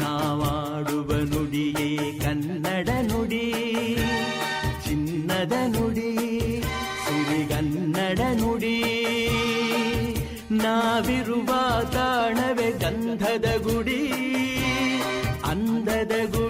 ನಾವಾಡುವ ನಾವಿರುವ ತಾಣವೇ ಗಂಧದ ಗುಡಿ ಅಂದದ ಗುಡಿ.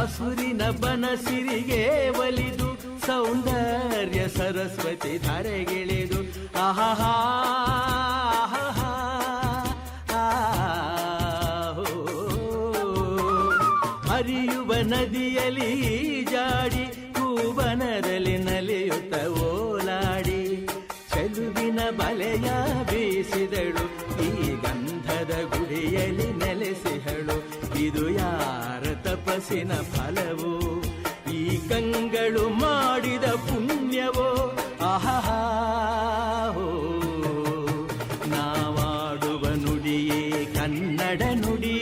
ಹಸುರಿನ ಬನಸಿರಿಗೆ ಒಲಿದು, ಸೌಂದರ್ಯ ಸರಸ್ವತಿ ಧರೆಗಿಳಿದು. ಆಹೋ. ಹರಿಯುವ ನದಿಯಲ್ಲಿ ಜಾಡಿ ಕೂಬನದಲ್ಲಿ ನಲಿಯುತ್ತ ಓಲಾಡಿ. ಚೆಲುವಿನ ಬಲೆಯ ಬೀಸಿದಳು, ಈ ಗಂಧದ ಗುಡಿಯಲ್ಲಿ ನೆಲೆಸಿಹಳು. ಇದು ಯಾರ? ತಪಸ್ಸಿನ ಫಲವೋ, ಈ ಕಂಗಳು ಮಾಡಿದ ಪುಣ್ಯವೋ ಆಹಾ ನಾವಾಡುವ ನುಡಿಯೇ ಕನ್ನಡ ನುಡಿ.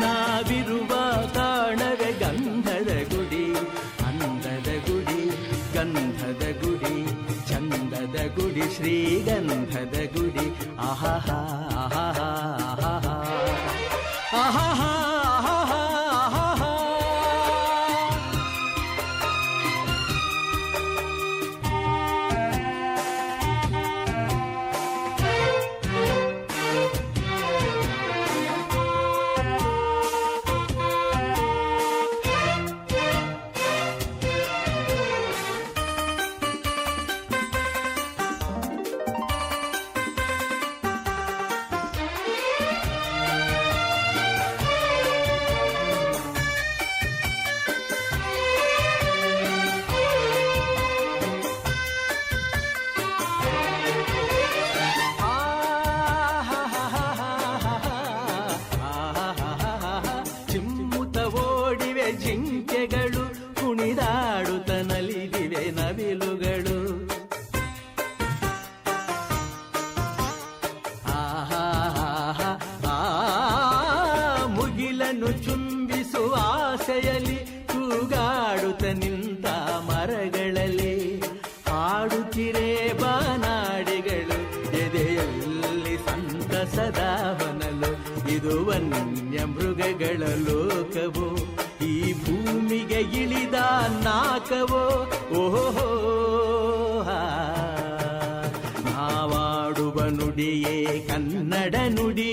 ನಾವಿರುವ ತಾಣವೇ ಗಂಧದ ಗುಡಿ, ಅಂದದ ಗುಡಿ, ಗಂಧದ ಗುಡಿ, ಚಂದದ ಗುಡಿ ಶ್ರೀಗಂಧದ ಮುಗಿಲನ್ನು ಚುಂಬಿಸುವ ಆಸೆಯಲ್ಲಿ ಕೂಗಾಡುತ್ತ ನಿಂತ ಮರಗಳಲ್ಲಿ ಹಾಡುತ್ತಿರೇ ಬಾನಾಡಿಗಳು, ಎದೆಯಲ್ಲಿ ಸಂತಸದ ಹೊನಲು, ಇದು ವನ್ಯ ಮೃಗಗಳ ಲೋಕವೋ? ಈ ಭೂಮಿಗೆ ಇಳಿದ ನಾಕವೋ? ಓಹೋ ನಾವಾಡುವ ನುಡಿಯೇ ಕನ್ನಡ ನುಡಿ.